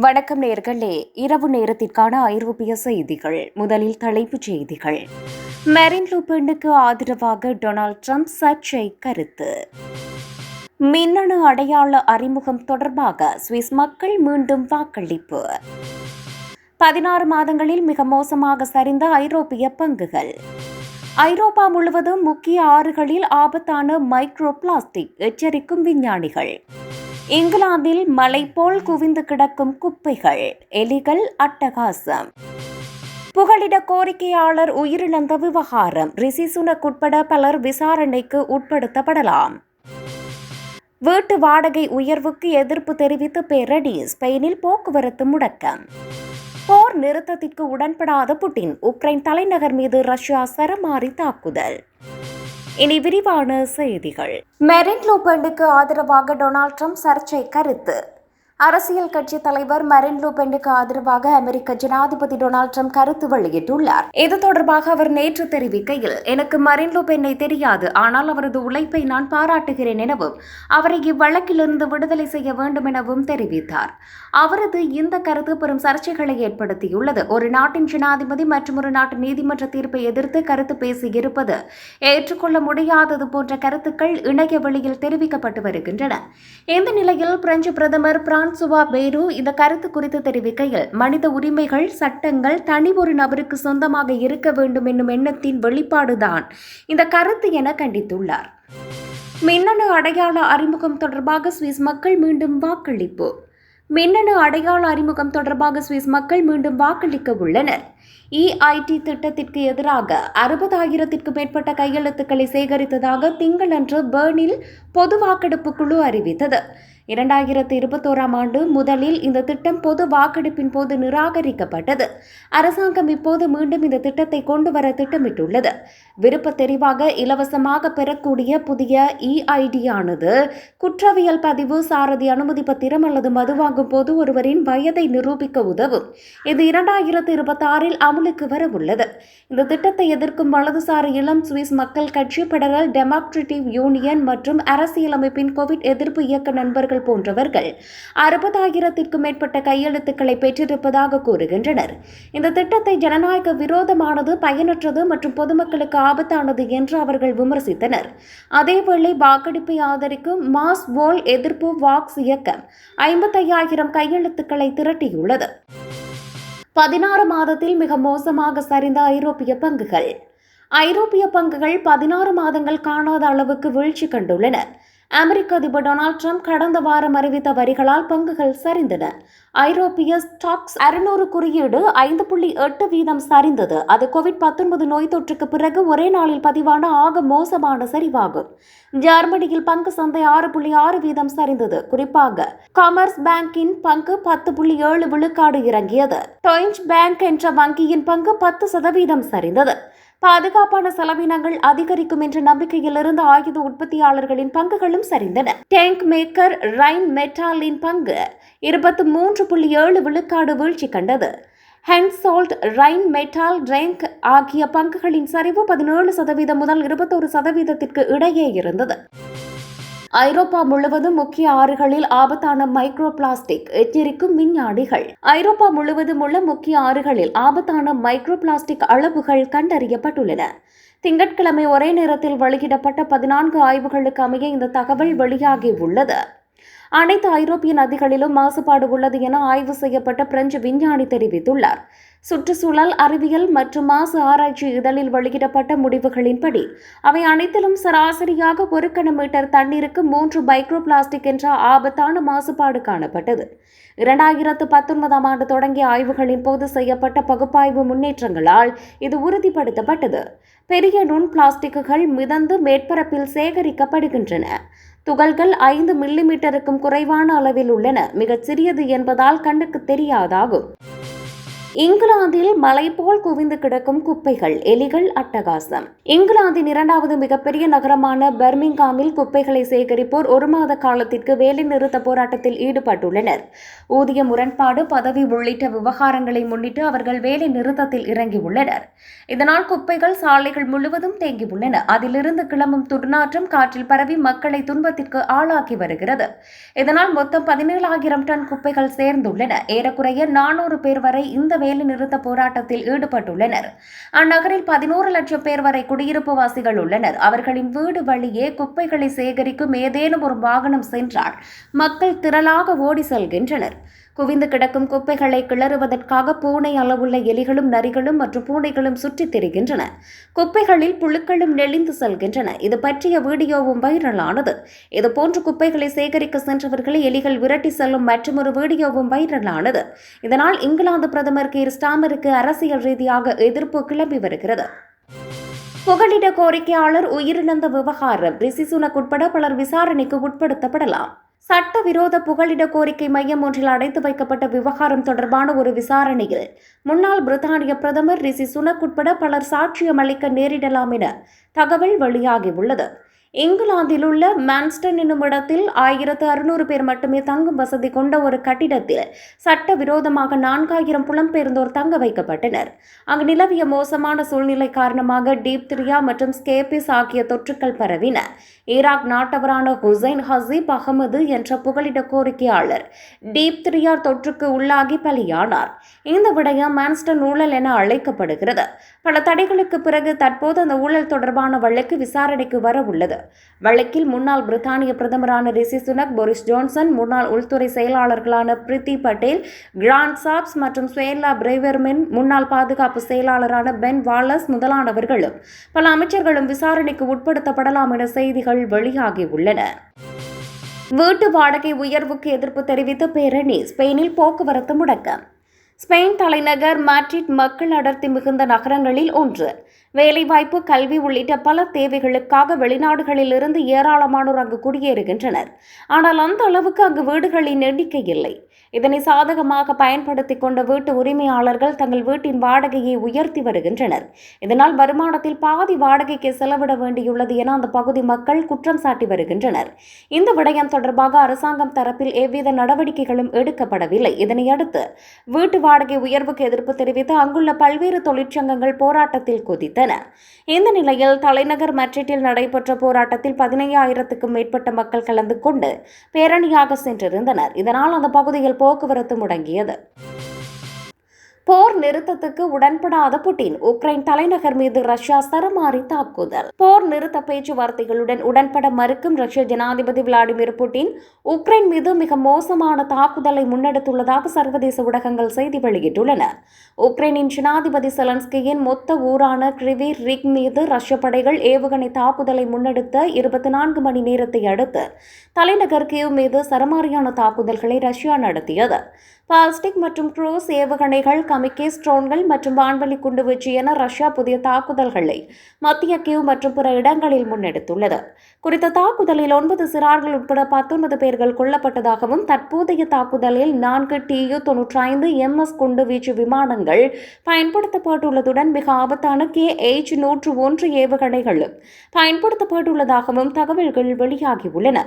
வணக்கம் நேர்களே. இரவு நேரத்திற்கான ஐரோப்பிய செய்திகள். முதலில் தலைப்புச் செய்திகள். மெரின் லூ பெண்ணுக்கு ஆதரவாக டொனால்ட் ட்ரம்ப் சர்ச்சை கருத்து. மின்னணு அடையாள அறிமுகம் தொடர்பாக சுவிஸ் மக்கள் மீண்டும் வாக்களிப்பு. பதினாறு மாதங்களில் மிக மோசமாக சரிந்த ஐரோப்பிய பங்குகள். ஐரோப்பா முழுவதும் முக்கிய ஆறுகளில் ஆபத்தான மைக்ரோ பிளாஸ்டிக் எச்சரிக்கும் விஞ்ஞானிகள். இங்கிலாந்தில் மலை போல் குவிந்து கிடக்கும் குப்பைகள் எலிகள் அட்டகாசம். புகலிட கோரிக்கையாளர் உயிரிழந்த விவகாரம் ரிஷி சுனக் உட்பட பலர் விசாரணைக்கு உட்படுத்தப்படலாம். வீட்டு வாடகை உயர்வுக்கு எதிர்ப்பு தெரிவித்து பேரணி ஸ்பெயினில் போக்குவரத்து முடக்கம். போர் நிறுத்தத்திற்கு உடன்படாத புட்டின் உக்ரைன் தலைநகர் மீது ரஷ்யா சரமாரி தாக்குதல். இனி விரிவான செய்திகள். மெரின் லூபெண்டுக்கு ஆதரவாக டொனால்ட் ட்ரம்ப் சர்ச்சை கருத்து. அரசியல் கட்சி தலைவர் மரின் லூபெண்டுக்கு ஆதரவாக அமெரிக்க ஜனாதிபதி டொனால்ட் ட்ரம்ப் கருத்து வெளியிட்டுள்ளார். இது தொடர்பாக அவர் நேற்று தெரிவிக்கையில் எனக்கு மரின் லூபென்னை தெரியாது ஆனால் அவரது உழைப்பை நான் பாராட்டுகிறேன் எனவும் அவரை இவ்வழக்கிலிருந்து விடுதலை செய்ய வேண்டும் எனவும் தெரிவித்தார். அவரது இந்த கருத்து பெரும் சர்ச்சைகளை ஏற்படுத்தியுள்ளது. ஒரு நாட்டின் ஜனாதிபதி மற்றும் ஒரு நாட்டு நீதிமன்ற தீர்ப்பை எதிர்த்து கருத்து பேசியிருப்பது ஏற்றுக்கொள்ள முடியாதது போன்ற கருத்துக்கள் இணைய வெளியில் தெரிவிக்கப்பட்டு வருகின்றன. இந்த நிலையில் பிரெஞ்சு பிரதமர் பிரான்சுவா பேரு இந்த கருத்து குறித்து தெரிவிக்கையில் மனித உரிமைகள் சட்டங்கள் தனி ஒரு நபருக்கு சொந்தமாக இருக்க வேண்டும் என்னும் எண்ணத்தின் வெளிப்பாடுதான் இந்த கருத்து என கண்டித்துள்ளார். மின்னணு அடையாள அறிமுகம் தொடர்பாக சுவிஸ் மக்கள் மீண்டும் வாக்களிப்பு. மின்னணு அடையாள அறிமுகம் தொடர்பாக சுவிஸ் மக்கள் மீண்டும் வாக்களிக்க உள்ளனர். இஐடி திட்டத்திற்கு எதிராக அறுபதாயிரத்திற்கு மேற்பட்ட கையெழுத்துக்களை சேகரித்ததாக திங்களன்று பேர்னில் பொது வாக்கெடுப்பு குழு அறிவித்தது. இரண்டாயிரத்து இருபத்தோராம் ஆண்டு முதலில் இந்த திட்டம் பொது வாக்கெடுப்பின் போது நிராகரிக்கப்பட்டது. அரசாங்கம் இப்போது மீண்டும் இந்த திட்டத்தை கொண்டு வர திட்டமிட்டுள்ளது. விருப்ப தெரிவாக இலவசமாக பெறக்கூடிய புதிய இஐடி ஆனது குற்றவியல் பதிவு சாரதி அனுமதி பத்திரம் அல்லது மது வாங்கும் போது ஒருவரின் வயதை நிரூபிக்க உதவும். இது இரண்டாயிரத்து இருபத்தாறில் அமலுக்கு வர உள்ளது இந்த திட்டத்தை எதிர்க்கும் வலதுசாரி இளம் சுவிஸ் மக்கள் கட்சி பெடரல் டெமோக்ரட்டிவ் யூனியன் மற்றும் அரசியலமைப்பின் கோவிட் எதிர்ப்பு இயக்க நண்பர்கள் போன்றவர்கள் அறுபதாயிரத்திற்கும் மேற்பட்ட கையெழுத்துக்களை பெற்றிருப்பதாக கூறுகின்றனர். இந்த திட்டத்தை ஜனநாயக விரோதமானது பயனற்றது மற்றும் பொதுமக்களுக்கு ஆபத்தானது என்று அவர்கள் விமர்சித்தனர். அதேவேளை வாக்கெடுப்பை ஆதரிக்கும் மாஸ் வோல் எதிர்ப்பு வாக்ஸ் இயக்கம் ஐம்பத்தையாயிரம் கையெழுத்துக்களை திரட்டியுள்ளது. பதினாறு மாதத்தில் மிக மோசமாக சரிந்த ஐரோப்பிய பங்குகள். ஐரோப்பிய பங்குகள் பதினாறு மாதங்கள் காணாத அளவுக்கு வீழ்ச்சி கண்டுள்ளன. அமெரிக்க அதிபர் டொனால்ட் ட்ரம்ப் கடந்த வாரம் அறிவித்த வரிகளால் பங்குகள் சரிந்தன. ஐரோப்பிய ஸ்டாக்ஸ் அறுநூறு குறியீடு ஐந்து புள்ளி எட்டு வீதம் சரிந்தது. அது கோவிட் பத்தொன்பது நோய் தொற்றுக்கு பிறகு ஒரே நாளில் பதிவான ஆக மோசமான சரிவாகும். ஜெர்மனியில் பங்கு சந்தை ஆறு புள்ளி ஆறு வீதம் சரிந்தது. குறிப்பாக காமர்ஸ் பேங்கின் பங்கு பத்து புள்ளி ஏழு விழுக்காடு இறங்கியது. டொயின்ச் பேங்க் என்ற வங்கியின் பங்கு பத்து சதவீதம் சரிந்தது. பாதுகாப்பான செலவினங்கள் அதிகரிக்கும் என்ற நம்பிக்கையில் இருந்த ஆயுத உற்பத்தியாளர்களின் பங்குகளும் சரிந்தன. டேங்க் மேக்கர் ரைன் மெட்டாலின் பங்கு இருபத்தி மூன்று புள்ளி ஏழு விழுக்காடு வீழ்ச்சி கண்டது. ஹென்சால்ட் ரைன் மெட்டால் ரேங்க் ஆகிய பங்குகளின் சரிவு பதினேழு சதவீதம் முதல் இருபத்தோரு சதவீதத்திற்கு இடையே இருந்தது. ஐரோப்பா முழுவதும் முக்கிய ஆறுகளில் ஆபத்தான மைக்ரோ பிளாஸ்டிக் எச்சரிக்கும் விஞ்ஞானிகள். ஐரோப்பா முழுவதும் உள்ள முக்கிய ஆறுகளில் ஆபத்தான மைக்ரோ பிளாஸ்டிக் அளவுகள் கண்டறியப்பட்டுள்ளன. திங்கட்கிழமை ஒரே நேரத்தில் வெளியிடப்பட்ட பதினான்கு ஆய்வுகளுக்கு அமைய இந்த தகவல் வெளியாகி உள்ளது. அனைத்து ஐரோப்பிய நதிகளிலும் மாசுபாடு உள்ளது என ஆய்வு செய்யப்பட்ட பிரெஞ்சு விஞ்ஞானி தெரிவித்துள்ளார். சுற்றுச்சூழல் அறிவியல் மற்றும் மாசு ஆராய்ச்சி இதழில் வெளியிடப்பட்ட முடிவுகளின்படி அவை அனைத்திலும் சராசரியாக ஒரு கன மீட்டர் தண்ணீருக்கு மூன்று மைக்ரோ பிளாஸ்டிக் என்ற ஆபத்தான மாசுபாடு காணப்பட்டது. இரண்டாயிரத்து பத்தொன்பதாம் ஆண்டு தொடங்கிய ஆய்வுகளின் போது செய்யப்பட்ட பகுப்பாய்வு முன்னேற்றங்களால் இது உறுதிப்படுத்தப்பட்டது. பெரிய நுண் பிளாஸ்டிக்குகள் மிதந்து மேற்பரப்பில் சேகரிக்கப்படுகின்றன. துகள்கள் ஐந்து மில்லிமீட்டருக்கும் குறைவான அளவில் உள்ளன. மிகச் சிறியது என்பதால் கண்ணுக்கு தெரியாதாகும். இங்கிலாந்தில் மலை போல் குவிந்து கிடக்கும் குப்பைகள் எலிகள் அட்டகாசம். இங்கிலாந்தின் இரண்டாவது மிகப்பெரிய நகரமான பர்மிங்காமில் குப்பைகளை சேகரிப்போர் ஒரு மாத காலத்திற்கு வேலை நிறுத்த போராட்டத்தில் ஈடுபட்டுள்ளனர். ஊதிய முரண்பாடு பதவி உள்ளிட்ட விவகாரங்களை முன்னிட்டு அவர்கள் வேலை நிறுத்தத்தில் இறங்கியுள்ளனர். இதனால் குப்பைகள் சாலைகள் முழுவதும் தேங்கியுள்ளன. அதிலிருந்து கிளம்பும் துர்நாற்றம் காற்றில் பரவி மக்களை துன்பத்திற்கு ஆளாக்கி வருகிறது. இதனால் மொத்தம் பதினேழாயிரம் டன் குப்பைகள் சேர்ந்துள்ளன. ஏறக்குறைய நானூறு பேர் வரை இந்த வேலை நிறுத்த போராட்டத்தில் ஈடுபட்டுள்ளனர். அந்நகரில் பதினோரு லட்சம் பேர் வரை குடியிருப்பு வாசிகள் உள்ளனர். அவர்களின் வீடு வழியே குப்பைகளை சேகரிக்கும் ஏதேனும் ஒரு வாகனம் சென்றால் மக்கள் திரளாக ஓடி செல்கின்றனர். குவிந்து கிடக்கும் குப்பைகளை கிளறுவதற்காக பூனை அளவுள்ள எலிகளும் நரிகளும் மற்றும் பூனைகளும் சுற்றித் திரிகின்றன. குப்பைகளில் புழுக்களும் நெளிந்து செல்கின்றன. இது பற்றிய வீடியோவும் வைரலானது. இதுபோன்று குப்பைகளை சேகரிக்க சென்றவர்களை எலிகள் விரட்டி செல்லும் மற்றொரு வீடியோவும் வைரலானது. இதனால் இங்கிலாந்து பிரதமர் கீர் ஸ்டாமருக்கு அரசியல் ரீதியாக எதிர்ப்பு கிளம்பி வருகிறது. புகலிட கோரிக்கையாளர் உயிரிழந்த விவகாரம் ரிஷி உட்பட பலர் விசாரணைக்கு உட்படுத்தப்படலாம். சட்டவிரோத புகலிட கோரிக்கை மையம் ஒன்றில் அடைத்து வைக்கப்பட்ட விவகாரம் தொடர்பான ஒரு விசாரணையில் முன்னாள் பிரித்தானிய பிரதமர் ரிஷி சுனக் உட்பட பலர் சாட்சியம் அளிக்க நேரிடலாம் என தகவல் வெளியாகியுள்ளது. இங்கிலாந்தில் உள்ள மான்ஸ்டன் என்னும் இடத்தில் ஆயிரத்து அறுநூறு பேர் மட்டுமே தங்கும் வசதி கொண்ட ஒரு கட்டிடத்தில் சட்டவிரோதமாக நான்காயிரம் புலம்பெயர்ந்தோர் தங்க வைக்கப்பட்டனர். அங்கு நிலவிய மோசமான சூழ்நிலை காரணமாக டீப்திரியா மற்றும் ஸ்கேபிஸ் ஆகிய தொற்றுக்கள் பரவின. ஈராக் நாட்டவரான ஹுசைன் ஹசீப் அகமது என்ற புகலிட கோரிக்கையாளர் டீப்திரியா தொற்றுக்கு உள்ளாகி பலியானார். இந்த விடயம் மான்ஸ்டன் ஊழல் என அழைக்கப்படுகிறது. பல தடைகளுக்கு பிறகு தற்போது அந்த ஊழல் தொடர்பான வழக்கு விசாரணைக்கு வர உள்ளது. வழக்கில் முன்னாள் பிரித்தானிய பிரதமரான ரிஷி சுனக் போரிஸ் ஜான்சன் முன்னாள் உள்துறை செயலாளர்களான பிரித்தி பட்டேல் கிராண்ட் சாப்ஸ் மற்றும் ஸ்வேலா பிரேவர்மென் முன்னாள் பாதுகாப்பு செயலாளரான பென் வாலஸ் முதலானவர்களும் பல அமைச்சர்களும் விசாரணைக்கு உட்படுத்தப்படலாம் என செய்திகள் வெளியாகியுள்ளன வீட்டு வாடகை உயர்வுக்கு எதிர்ப்பு தெரிவித்த பேரணி ஸ்பெயினில் போக்குவரத்து முடக்கம். ஸ்பெயின் தலைநகர் மாட்ரிட் மக்கள் அடர்த்தி மிகுந்த நகரங்களில் ஒன்று. வேலைவாய்ப்பு கல்வி உள்ளிட்ட பல தேவைகளுக்காக வெளிநாடுகளிலிருந்து ஏராளமானோர் அங்கு குடியேறுகின்றனர். ஆனால் அந்த அளவுக்கு அங்கு வீடுகளின் எண்ணிக்கை இல்லை. இதனை சாதகமாக பயன்படுத்திக் கொண்ட வீட்டு உரிமையாளர்கள் தங்கள் வீட்டின் வாடகையை உயர்த்தி வருகின்றனர். இதனால் வருமானத்தில் பாதி வாடகைக்கு செலவிட வேண்டியுள்ளது என அந்த பகுதி மக்கள் குற்றம் சாட்டி வருகின்றனர். இந்த விடயம் தொடர்பாக அரசாங்கம் தரப்பில் எவ்வித நடவடிக்கைகளும் எடுக்கப்படவில்லை. இதனையடுத்து வீட்டு வாடகை உயர்வுக்கு எதிர்ப்பு தெரிவித்து அங்குள்ள பல்வேறு தொழிற்சங்கங்கள் போராட்டத்தில் குதித்தன. இந்த நிலையில் தலைநகர் மட்ரிட்டில் நடைபெற்ற போராட்டத்தில் பதினையாயிரத்துக்கும் மேற்பட்ட மக்கள் கலந்து கொண்டு பேரணியாக சென்றிருந்தனர். இதனால் அந்த பகுதியில் போக்குவரத்து முடங்கியது. போர் நிறுத்தத்துக்கு உடன்படாத புட்டின் உக்ரைன் தலைநகர் மீது ரஷ்யா சரமாரி தாக்குதல். போர் நிறுத்த பேச்சுவார்த்தைகளுடன் உடன்பட மறுக்கும் ரஷ்ய ஜனாதிபதி விளாடிமிர் புட்டின் உக்ரைன் மீது மிக மோசமான தாக்குதலை முன்னெடுத்துள்ளதாக சர்வதேச ஊடகங்கள் செய்தி வெளியிட்டுள்ளன. உக்ரைனின் ஜனாதிபதி செலன்ஸ்கியின் மொத்த ஊரான கிரிவி ரிக் மீது ரஷ்ய படைகள் ஏவுகணை தாக்குதலை முன்னெடுத்த இருபத்தி நான்கு மணி நேரத்தை அடுத்து தலைநகர் கியூ மீது சரமாரியான தாக்குதல்களை ரஷ்யா நடத்தியது. பால்ஸ்டிக் மற்றும் க்ரூஸ் ஏவுகணைகள் கமிக்கே ட்ரோன்கள் மற்றும் வான்வெளி குண்டுவீச்சு என ரஷ்யா புதிய தாக்குதல்களை மத்திய கியூ மற்றும் பிற இடங்களில் முன்னெடுத்துள்ளது. குறித்த தாக்குதலில் ஒன்பது சிறார்கள் உட்பட பத்தொன்பது பேர்கள் கொல்லப்பட்டதாகவும் தற்போதைய தாக்குதலில் நான்கு டியு தொன்னூற்றி ஐந்து எம்எஸ் குண்டுவீச்சு விமானங்கள் பயன்படுத்தப்பட்டுள்ளதுடன் மிக ஆபத்தான கே எச் நூற்று ஒன்று ஏவுகணைகளும் பயன்படுத்தப்பட்டுள்ளதாகவும் தகவல்கள் வெளியாகியுள்ளன.